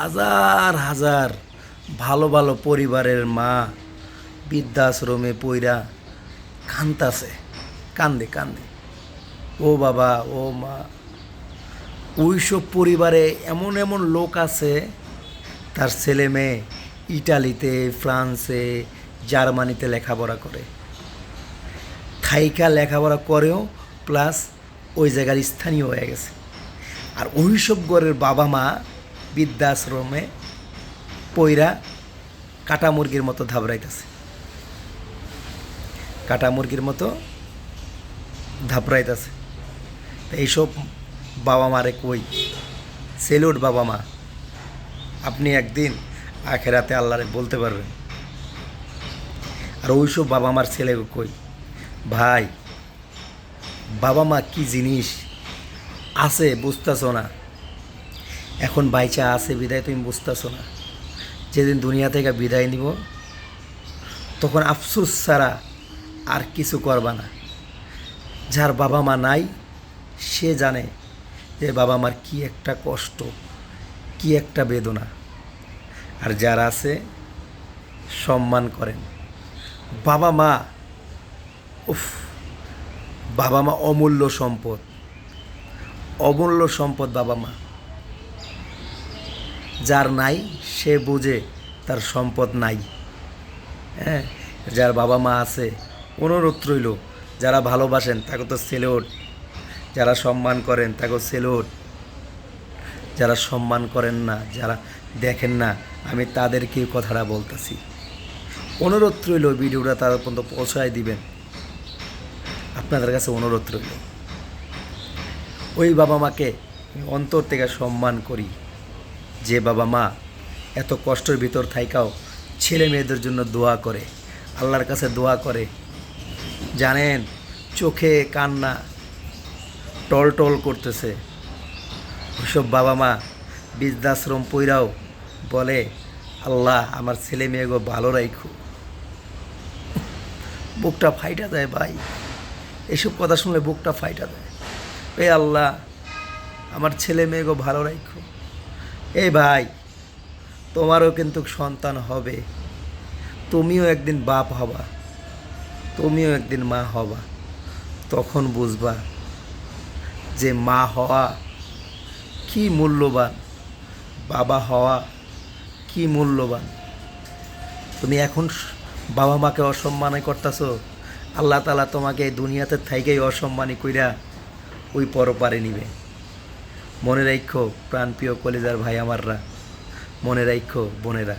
হাজার হাজার ভালো ভালো পরিবারের মা বৃদ্ধাশ্রমে পইরা কান্তাছে কান্দে কান্দে। ও বাবা, ও মা, ওইসব পরিবারে এমন এমন লোক আছে, তার ছেলে মেয়ে ইটালিতে, ফ্রান্সে, জার্মানিতে লেখাপড়া করে। থাইকা লেখাপড়া করেও প্লাস ওই জায়গার স্থানীয় হয়ে গেছে। আর ওইসব ঘরের বাবা মা বৃদ্ধাশ্রমে পইরা কাটা মুরগির মতো ধাবড়াইতেছে। কাটা মুরগির মতো ধাপড়াইতেছে এইসব বাবা মারে কই? সেলুট বাবা মা, আপনি একদিন আখেরাতে আল্লাহরে বলতে পারবেন। আর ওইসব বাবা মার ছেলে কই? ভাই, বাবা মা কি জিনিস আছে বুঝতেছো না? এখন বাইচা আছে, বিদায় তুমি বুঝতেছো না। যেদিন দুনিয়া থেকে বিদায় নিব, তখন আফসুস ছাড়া আর কিছু করবা না। যার বাবা মা নাই, সে জানে যে বাবা মার কি একটা কষ্ট, কি একটা বেদনা। আর যারা আছে, সম্মান করেন। বাবা মা, উফ, বাবা মা অমূল্য সম্পদ। অমূল্য সম্পদ বাবা মা। যার নাই, সে বুঝে তার সম্পদ নাই। হ্যাঁ যার বাবা মা আছে, অনুরোধ রইল, যারা ভালোবাসেন তাকে তো সেলোট যারা সম্মান করেন তাকে সেলোট যারা সম্মান করেন না, যারা দেখেন না, আমি তাদেরকে কথাটা বলতেছি। অনুরোধ রইল, ভিডিওটা তাদের পর্যন্ত পৌঁছায় দিবেন। আপনাদের কাছে অনুরোধ রইল। ওই বাবা মাকে অন্তর থেকে সম্মান করি। যে বাবা মা এত কষ্টের ভিতর থাইকাও ছেলে মেয়েদের জন্য দোয়া করে, আল্লাহর কাছে দোয়া করে, জানেন চোখে কান্না টল টল করতেছে। ওইসব বাবা মা বৃদ্ধাশ্রম পইরাও বলে, আল্লাহ আমার ছেলে মেয়েগো ভালো রাখো বুকটা ফাইটা দেয় ভাই। এসব কথা শুনলে বুকটা ফাইটা দেয়। এ আল্লাহ আমার ছেলে মেয়েগো ভালো রাখো এই ভাই, তোমারও কিন্তু সন্তান হবে। তুমিও একদিন বাপ হবা, তুমিও একদিন মা হবা। তখন বুঝবা যে মা হওয়া কি মূল্যবান, বাবা হওয়া কি মূল্যবান। তুমি এখন বাবা মাকে অসম্মানই করতেছো, আল্লাহ তালা তোমাকে এই দুনিয়াতে থাইকেই অসম্মানী কইরা ওই পরপারে নিবে। মনে রাখো প্রাণপ্রিয় কলেজার ভাই আমাররা। মনে রাখো বোনেরা।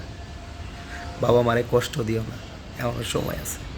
বাবা মারে কষ্ট দিও না এমন সময় আছে।